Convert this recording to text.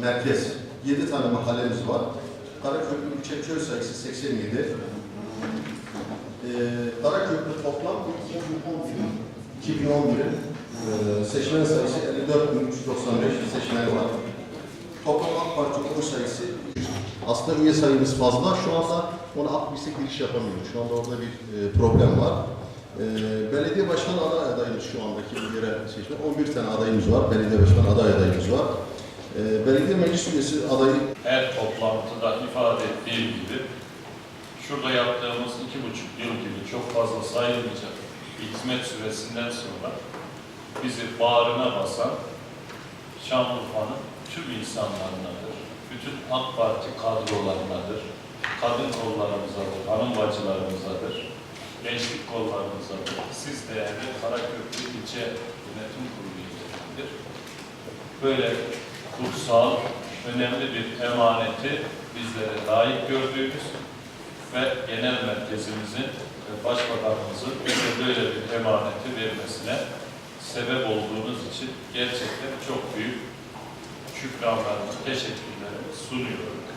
merkez. 7 tane mahallemiz var. Karaköprü ilçe köy sayısı 87. Ee, Karaköprü toplam 2011'in e, seçmen sayısı 54.395 seçmen var. Toplam AK Parti oy sayısı aslında üye sayımız fazla. Şu anda ona AK birisi giriş yapamıyoruz. Şu anda orada bir e, problem var. E, belediye başkanı aday adayımız şu andaki yere seçmen. 11 tane adayımız var. Belediye başkanı aday adayımız var. E, belediye meclis üyesi adayı her toplantıda ifade ettiğim gibi şurada yaptığımız iki buçuk yıl gibi çok fazla sayılmayacak hizmet süresinden sonra bizi bağrına basan Şanlıurfa'nın tüm insanlarınadır. Bütün AK Parti kadrolarınadır. Kadın kollarımızadır, hanım bacılarımızadır. Gençlik kollarımızadır. Siz değerli Karaköprü İlçe Yönetim Kurulu üyeleridir. Böyle kutsal, önemli bir emaneti bizlere layık gördüğümüz ve genel merkezimizin ve başbakanımızın bize böyle bir emaneti vermesine sebep olduğunuz için gerçekten çok büyük şükranlarımı, teşekkürlerimi sunuyorum.